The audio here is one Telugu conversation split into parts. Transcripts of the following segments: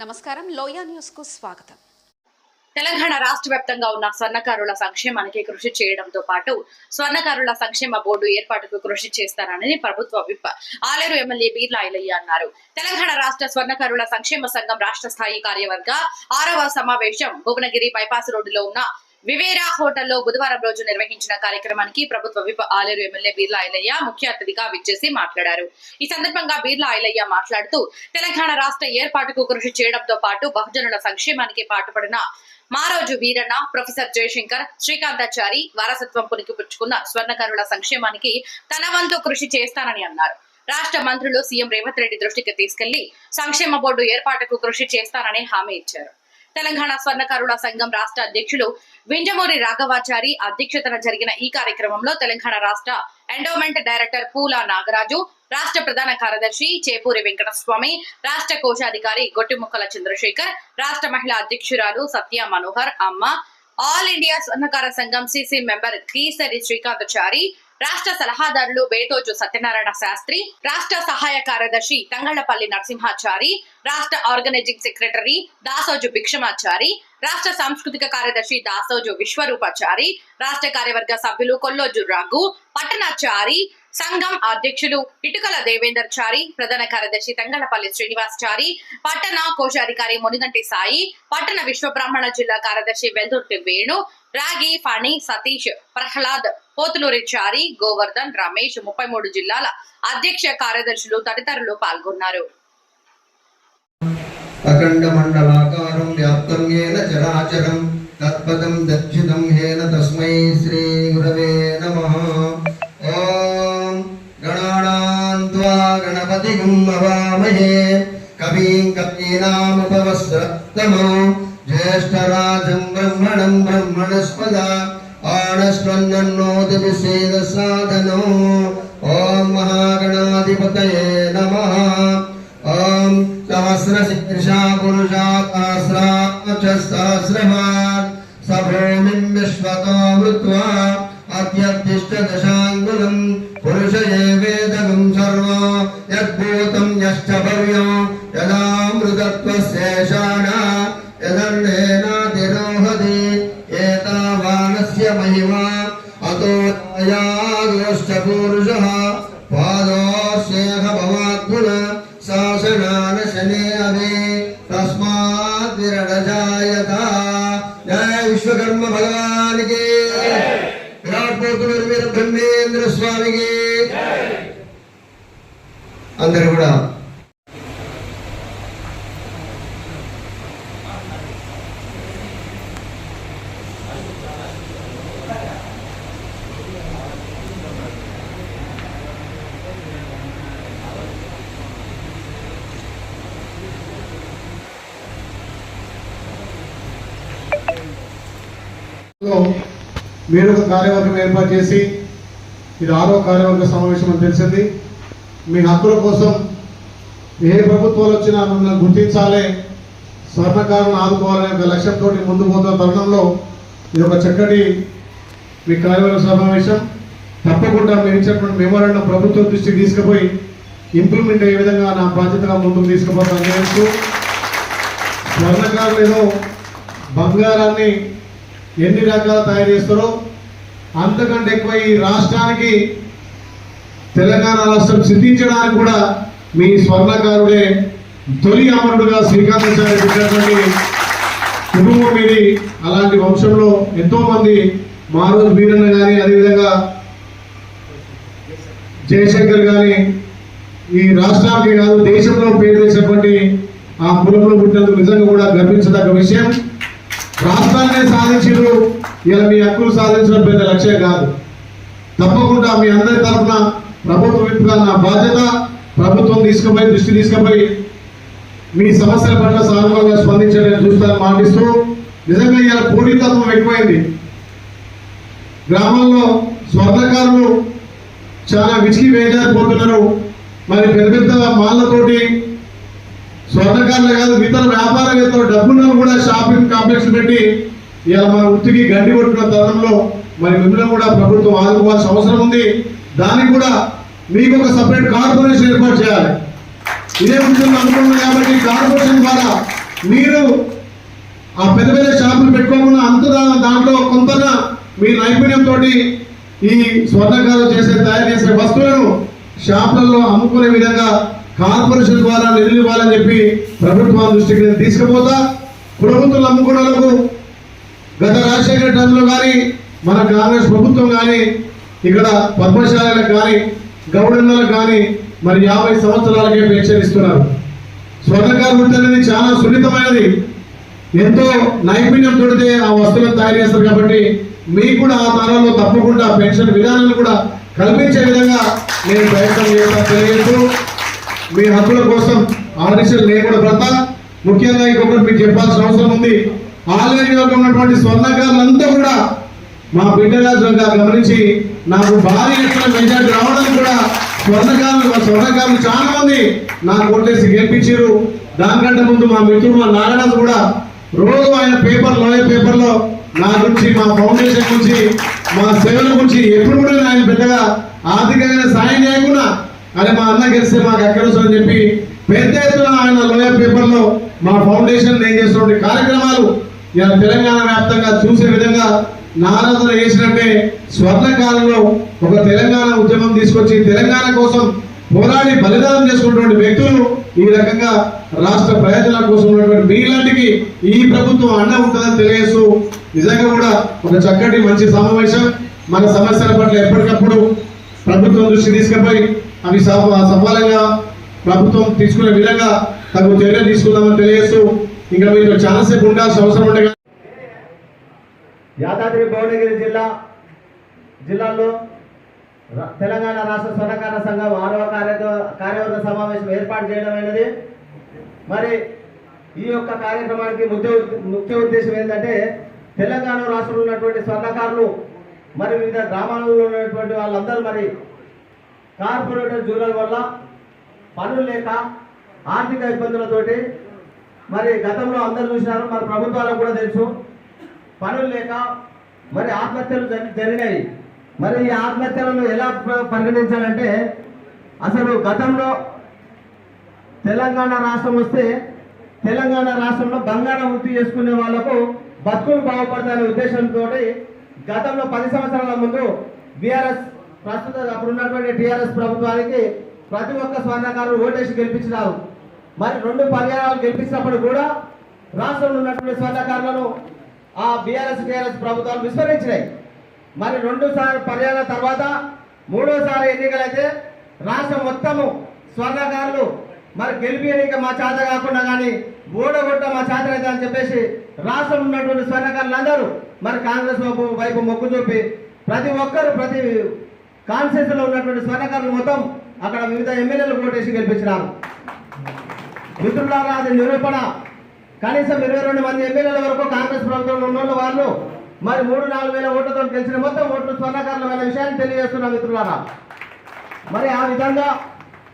నమస్కారం. లోయా న్యూస్కు స్వాగతం. తెలంగాణ రాష్ట్ర వ్యాప్తంగా ఉన్న స్వర్ణకారుల సంక్షేమానికి కృషి చేయడంతో పాటు స్వర్ణకారుల సంక్షేమ బోర్డు ఏర్పాటుకు కృషి చేస్తారని ప్రభుత్వ విప్ ఆలేరు ఎమ్మెల్యే బీర్లా ఐలయ్య అన్నారు. తెలంగాణ రాష్ట్ర స్వర్ణకారుల సంక్షేమ సంఘం రాష్ట్ర స్థాయి కార్యవర్గ ఆరవ సమావేశం భువనగిరి బైపాస్ రోడ్డులో ఉన్న వివేరా హోటల్లో బుధవారం రోజు నిర్వహించిన కార్యక్రమానికి ప్రభుత్వ విప్ ఆలేరు ఎమ్మెల్యే బీర్లా ఐలయ్య ముఖ్య అతిథిగా విచ్చేసి మాట్లాడారు. ఈ సందర్భంగా బీర్లా ఐలయ్య మాట్లాడుతూ తెలంగాణ రాష్ట్ర ఏర్పాటుకు కృషి చేయడంతో పాటు బహుజనుల సంక్షేమానికి పాటుపడిన మారోజు వీరన్న ప్రొఫెసర్ జయశంకర్ శ్రీకాంతాచారి వారసత్వం పుణికిపుచ్చుకున్న స్వర్ణకారుల సంక్షేమానికి తన వంతు కృషి చేస్తానని అన్నారు. రాష్ట్ర మంత్రులు సీఎం రేవంత్ రెడ్డి దృష్టికి తీసుకెళ్ళి సంక్షేమ బోర్డు ఏర్పాటుకు కృషి చేస్తానని హామీ ఇచ్చారు. తెలంగాణ స్వర్ణకారుల సంఘం రాష్ట్ర అధ్యక్షులు వింజమూరి రాఘవాచారి అధ్యక్షతన జరిగిన ఈ కార్యక్రమంలో తెలంగాణ రాష్ట్ర ఎండోమెంట్ డైరెక్టర్ పూలా నాగరాజు రాష్ట్ర ప్రధాన కార్యదర్శి చేపూరి వెంకటస్వామి రాష్ట్ర కోశాధికారి గొట్టిముక్కల చంద్రశేఖర్ రాష్ట్ర మహిళా అధ్యక్షురాలు సత్య మనోహర్ అమ్మ ఆల్ ఇండియా స్వర్ణకార సంఘం సిసి మెంబర్ కీసరి శ్రీకాంతచారి రాష్ట్ర సలహాదారులు బేతోజు సత్యనారాయణ శాస్త్రి రాష్ట్ర సహాయ కార్యదర్శి తంగళ్ళపల్లి నరసింహాచారి రాష్ట్ర ఆర్గనైజింగ్ సెక్రటరీ దాసోజు భిక్షమాచారి రాష్ట్ర సాంస్కృతిక కార్యదర్శి దాసోజు విశ్వరూపాచారి రాష్ట్ర కార్యవర్గ సభ్యులు కొల్లోజు రాఘు పట్టణాచారి సంఘం అధ్యక్షులు ఇటుకల దేవేందర్ చారి ప్రధాన కార్యదర్శి తంగళపల్లి శ్రీనివాస్ చారి పట్టణ కోశాధికారి మునిగంటి సాయి పట్టణ విశ్వబ్రాహ్మణ జిల్లా కార్యదర్శి వెల్దుర్తి వేణు రాగి ఫణి సతీష్ ప్రహ్లాద్ పోతులూరి చారి గోవర్ధన్ రమేష్ ముప్పై మూడు జిల్లాల అధ్యక్ష కార్యదర్శులు తదితరులు పాల్గొన్నారు. అఖండమండలాకారం వ్యాప్తం ఏన చరాచరం తత్పదం దక్షితం హేన తస్మై శ్రీ గురవే నమః. ఓం గణానాం గణపతిం అవామహే కవీం కవీనాముపవస్రత్తమో జ్యేష్ఠరాజం బ్రహ్మణం బ్రహ్మణస్పద ध्यानस्पन्नोदिविषेदसाधनो ॐ महागणाधिपतये नमः ॐ सहस्रशिकृषा पुरुषात् सहस्रा च सहस्रवान् स भूमिं विश्वतो भूत्वा अद्यद्दिष्टदशाङ्गुलम् पुरुष एवेदगम् सर्व यद्भूतम् यश्च भव्यम् यदामृतत्वस्येषाणा एतावानस्य महिमा अतो यागोष्ठपूरुषः पादोऽस्येह भवाद्गुण शासनान शने अवे तस्मात् विरडजायत जय विश्वकर्म भगवान के विराट పోతులూరు వీర బ్రహ్మేంద్ర స్వామికి అందరు కూడా మీరు ఒక కార్యవర్గం ఏర్పాటు చేసి ఇది ఆరో కార్యవర్గ సమావేశం అని తెలిసింది. మీ హక్కుల కోసం ఏ ప్రభుత్వాలు వచ్చినా మిమ్మల్ని గుర్తించాలి స్వర్ణకారులను ఆదుకోవాలనే ఒక లక్ష్యంతో ముందు పోతున్న తరుణంలో ఇది ఒక చక్కటి మీ కార్యవర్గ సమావేశం. తప్పకుండా మీరు ఇచ్చినటువంటి మెమోరాండం ప్రభుత్వం దృష్టికి తీసుకుపోయి ఇంప్లిమెంట్ అయ్యే విధంగా నా బాధ్యతగా ముందుకు తీసుకుపోతాను. స్వర్ణకారులు ఏదో బంగారాన్ని ఎన్ని రకాలు తయారు చేస్తారో అంతకంటే ఎక్కువ ఈ రాష్ట్రానికి తెలంగాణ రాష్ట్రం సిద్ధించడానికి కూడా మీ స్వర్ణకారుడే తొలి అమరుడుగా శ్రీకాంతాచార్య పెట్టినటువంటి కుటుంబం మీది అలాంటి వంశంలో ఎంతో మంది మారోజు వీరన్న కానీ అదేవిధంగా జయశంకర్ కానీ ఈ రాష్ట్రానికి కాదు దేశంలో పేరు చేసినటువంటి ఆ కులంలో పుట్టినందుకు నిజంగా కూడా గర్వించదగ్గ విషయం. రాష్ట్రాన్ని సాధించారు ఇలా మీ హక్కులు సాధించడం పెద్ద లక్ష్యం కాదు. తప్పకుండా మీ అందరి తరఫున ప్రభుత్వ విప్పుగా నా బాధ్యత. ప్రభుత్వం తీసుకుపోయి దృష్టి తీసుకుపోయి మీ సమస్యల పట్ల సానుకూలంగా స్పందించడం చూస్తాను మాటిస్తూ నిజంగా ఇలా పోటీతత్వం ఎక్కువైంది. గ్రామాల్లో స్వర్ణకారులు చాలా విచికి వేజారిపోతున్నారు. మరి పెద్ద పెద్ద మాళ్ళతోటి స్వర్ణకారులు కాదు ఇతర వ్యాపారవేత్తలు డబ్బులను కూడా షాపింగ్ కాంప్లెక్స్ పెట్టి ఇలా మన వృత్తికి గండి కొట్టిన తరుణంలో మరి మిమ్మల్ని కూడా ప్రభుత్వం ఆదుకోవాల్సిన అవసరం ఉంది. దానికి కూడా మీకు ఒక సపరేట్ కార్పొరేషన్ ఏర్పాటు చేయాలి. ఇదే ఉంటుంది అనుకున్నాం కాబట్టి కార్పొరేషన్ ద్వారా మీరు ఆ పెద్ద పెద్ద షాపులు పెట్టుకోకుండా అంత దాంట్లో కొంత మీ నైపుణ్యంతో ఈ స్వర్ణకారు చేసే తయారు చేసే వస్తువులను షాపులలో అమ్ముకునే విధంగా కార్పొరేషన్ ద్వారా నిధులు ఇవ్వాలని చెప్పి ప్రభుత్వం దృష్టికి నేను తీసుకుపోతా. ప్రభుత్వం అమ్ముకున్నలకు గత రాజశేఖర టైంలో కానీ మన కాంగ్రెస్ ప్రభుత్వం కానీ ఇక్కడ పద్మశాలకు కానీ గౌడన్నలకు కానీ మరి యాభై సంవత్సరాలకే పెన్షన్ ఇస్తున్నారు స్వర్ణకారు అనేది చాలా సున్నితమైనది. ఎంతో నైపుణ్యం తోడితే ఆ వస్తువులను తయారు చేస్తారు కాబట్టి మీకు కూడా ఆ తరంలో తప్పకుండా పెన్షన్ విధానాలు కూడా కల్పించే విధంగా నేను ప్రయత్నం చేస్తాను తెలియజేస్తూ మీ హక్కుల కోసం ఆడిషన్ లేకుండా భర్త. ముఖ్యంగా ఇంకొకటి మీకు చెప్పాల్సిన అవసరం ఉంది. ఆలయంలో ఉన్నటువంటి స్వర్ణకారులంతా కూడా మా బిడ్డగా గమనించి నాకు భారీ ఎత్తున మెజార్టీ రావడానికి కూడా స్వర్ణకారులు మా స్వర్ణకారులు చాలా మంది నాకు ఓటేసి గెలిపించారు. దానికంటే ముందు మా మిత్రుడు మా నాగరాజు కూడా రోజు ఆయన పేపర్ లోయ పేపర్లో నా గురించి మా ఫౌండేషన్ గురించి మా సేవల గురించి ఎప్పుడు కూడా ఆయన పెద్దగా ఆర్థికంగా సాయం చేయకుండా అని మా అన్న గెలిస్తే మాకు ఎక్కడ అని చెప్పి పెద్ద ఎత్తున ఆయన లోయ పేపర్లో మా ఫౌండేషన్ నేను చేసినటువంటి కార్యక్రమాలు ఇలా తెలంగాణ వ్యాప్తంగా చూసే విధంగా నారదులు చేసినట్టే స్వర్ణకాలంలో ఒక తెలంగాణ ఉద్యమం తీసుకొచ్చి తెలంగాణ కోసం పోరాడి బలిదానం చేసుకున్నటువంటి వ్యక్తులు ఈ రకంగా రాష్ట్ర ప్రయోజనాల కోసం ఉన్నటువంటి మీలాంటికి ఈ ప్రభుత్వం అండ ఉంటుందని తెలియజేస్తూ నిజంగా కూడా ఒక చక్కటి మంచి సమావేశం మన సమస్యల పట్ల ఎప్పటికప్పుడు ప్రభుత్వం దృష్టి తీసుకుపోయి అవి సఫలంగా ప్రభుత్వం తీసుకునే విధంగా తగు చర్యలు తీసుకుందామని తెలియజేస్తూ ఇంకా మీరు చాలాసేపు ఉండాల్సిన అవసరం ఉండగా యాదాద్రి భువనగిరి జిల్లా జిల్లాలో తెలంగాణ రాష్ట్ర స్వర్ణకార సంఘం ఆరవ కార్య కార్యవర్గ సమావేశం ఏర్పాటు చేయడం మరి ఈ యొక్క కార్యక్రమానికి ముఖ్య ముఖ్య ఉద్దేశం ఏంటంటే తెలంగాణ రాష్ట్రంలో ఉన్నటువంటి స్వర్ణకారులు మరి వివిధ గ్రామాలలో ఉన్నటువంటి వాళ్ళందరూ మరి కార్పొరేటర్ జూలల వల్ల పనులు లేక ఆర్థిక ఇబ్బందులతోటి మరి గతంలో అందరూ చూసినారు మరి ప్రభుత్వాలకు కూడా తెలుసు. పనులు లేక మరి ఆత్మహత్యలు జరిగాయి. జరిగినాయి మరి ఈ ఆత్మహత్యలను ఎలా పరిగణించాలంటే అసలు గతంలో తెలంగాణ రాష్ట్రం వస్తే తెలంగాణ రాష్ట్రంలో బంగారం వృత్తి చేసుకునే వాళ్ళకు బతుకులు బాగుపడతాయనే ఉద్దేశంతో గతంలో పది సంవత్సరాల ముందు బీఆర్ఎస్ ప్రస్తుత అప్పుడు ఉన్నటువంటి టీఆర్ఎస్ ప్రభుత్వానికి ప్రతి ఒక్క స్వర్ణకారులు ఓటేసి గెలిపించినారు. మరి రెండు పర్యాయాలు గెలిపించినప్పుడు కూడా రాష్ట్రంలో ఉన్నటువంటి స్వర్ణకారులను ఆ బీఆర్ఎస్ టీఆర్ఎస్ ప్రభుత్వాలు విస్మరించినాయి. మరి రెండు సార్లు పర్యాల తర్వాత మూడోసారి ఎన్నికలైతే రాష్ట్రం మొత్తము స్వర్ణకారులు మరి గెలిపి ఎన్నిక మా చేత కాకుండా కానీ ఓడగొట్ట మా చేత అయితే అని చెప్పేసి రాష్ట్రం ఉన్నటువంటి స్వర్ణకారులు అందరూ మరి కాంగ్రెస్ వైపు వైపు మొగ్గు చూపి ప్రతి ఒక్కరు ప్రతి కాన్స్టిట్యూన్సీలో ఉన్నటువంటి స్వర్ణకారులు మొత్తం అక్కడ వివిధ ఎమ్మెల్యేలు ఓటేసి గెలిపించినారు. మిత్రులారా అది నిరూపణ. కనీసం ఇరవై రెండు మంది ఎమ్మెల్యేల వరకు కాంగ్రెస్ ప్రభుత్వంలో ఉన్న వాళ్ళు మరి మూడు నాలుగు వేల ఓట్లతో గెలిచిన మొత్తం ఓట్లు స్వర్ణకారులమైన విషయాన్ని తెలియజేస్తున్నా మిత్రులారా. మరి ఆ విధంగా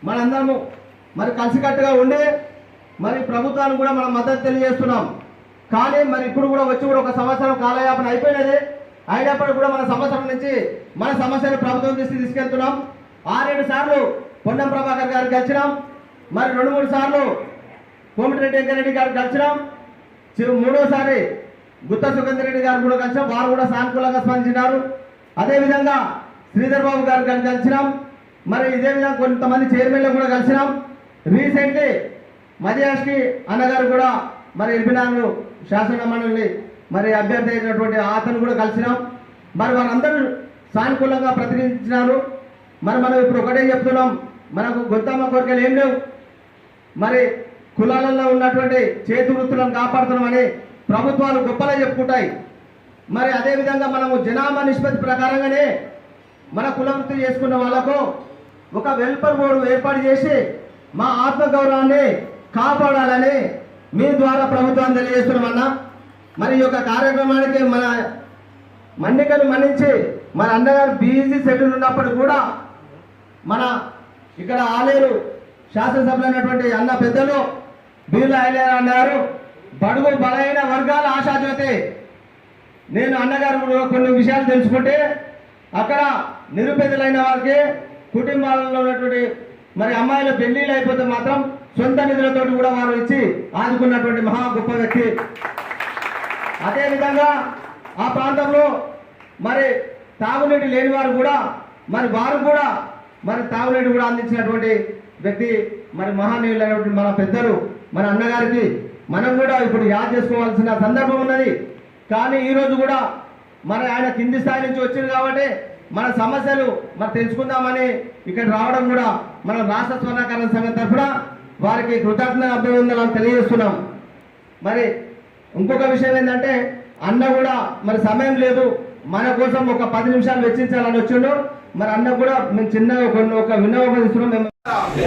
మనందరము మరి కలిసికట్టుగా ఉండి మరి ప్రభుత్వానికి కూడా మనం మద్దతు తెలియజేస్తున్నాం. కానీ మరి ఇప్పుడు కూడా వచ్చి కూడా ఒక సంవత్సరం కాలయాపన అయిపోయినది. అయినప్పటికీ కూడా మన సంవత్సరం నుంచి మన సమస్యను ప్రభుత్వం దృష్టి తీసుకెళ్తున్నాం. ఆరేడు సార్లు పొన్నం ప్రభాకర్ గారికి కలిసినాం. మరి రెండు మూడు సార్లు కోమటిరెడ్డి వెంకరెడ్డి గారు కలిసినాం. చిరు మూడోసారి గుత్త సుగంధ రెడ్డి గారు కూడా కలిసాం వారు కూడా సానుకూలంగా స్పందించినారు. అదేవిధంగా శ్రీధర్ బాబు గారు గారిని కలిసినాం. మరి ఇదే విధంగా కొంతమంది చైర్మన్లు కూడా కలిసినాం. రీసెంట్లీ మధ్యాష్కి అన్నగారు కూడా మరి ఎనభై నాలుగు శాసన మండలి మరి అభ్యర్థి అయినటువంటి అతను కూడా కలిసినాం. మరి వారందరూ సానుకూలంగా ప్రతినిధించినారు. మరి మనం ఇప్పుడు ఒకటే చెప్తున్నాం. మనకు గొంతమ్మ కోరికలు ఏం లేవు. మరి కులాలలో ఉన్నటువంటి చేతి వృత్తులను కాపాడుతున్నామని ప్రభుత్వాలు గొప్పగా చెప్పుకుంటాయి. మరి అదేవిధంగా మనము జనాభా నిష్పత్తి ప్రకారంగానే మన కుల వృత్తి చేసుకున్న వాళ్ళకు ఒక వెల్ఫేర్ బోర్డు ఏర్పాటు చేసి మా ఆత్మగౌరవాన్ని కాపాడాలని మీ ద్వారా ప్రభుత్వాన్ని తెలియజేస్తున్నామన్నా మరి ఈ యొక్క కార్యక్రమానికి మన మన్నికను మన్నించి మన అన్నగారు బీజీ షెడ్యూల్ ఉన్నప్పుడు కూడా మన ఇక్కడ ఆలేరు శాసనసభలో ఉన్నటువంటి అన్న పెద్దలు బీర్ల ఐలేరు అన్నారు బడుగు బలైన వర్గాల ఆశాజ్యోతి నేను అన్నగారు కొన్ని విషయాలు తెలుసుకుంటే అక్కడ నిరుపేదలైన వారికి కుటుంబాలలో ఉన్నటువంటి మరి అమ్మాయిల పెళ్ళిళ్ళు అయిపోతే మాత్రం సొంత నిధులతోటి కూడా వారు ఇచ్చి ఆదుకున్నటువంటి మహా గొప్ప వ్యక్తి. అదేవిధంగా ఆ ప్రాంతంలో మరి తాగునీటి లేని వారు కూడా మరి వారు కూడా మరి తాగునీటి కూడా అందించినటువంటి వ్యక్తి మరి మహానీయులైనటువంటి మన పెద్దలు మన అన్నగారికి మనం కూడా ఇప్పుడు యాద్ చేసుకోవాల్సిన సందర్భం ఉన్నది. కానీ ఈరోజు కూడా మరి ఆయన కింది స్థాయి నుంచి వచ్చింది కాబట్టి మన సమస్యలు మరి తెలుసుకుందామని ఇక్కడ రావడం కూడా మన రాష్ట్ర స్వర్ణకరణ సంఘం తరఫున వారికి కృతజ్ఞ అభినందనలు తెలియజేస్తున్నాం. మరి ఇంకొక విషయం ఏంటంటే అన్న కూడా మరి సమయం లేదు. మన కోసం ఒక పది నిమిషాలు వెచ్చించాలని వచ్చిండు. మరి అన్న కూడా మేము చిన్నగా కొన్ని ఒక విన్నోపం ఇస్తున్నాం. మేము కావాలి.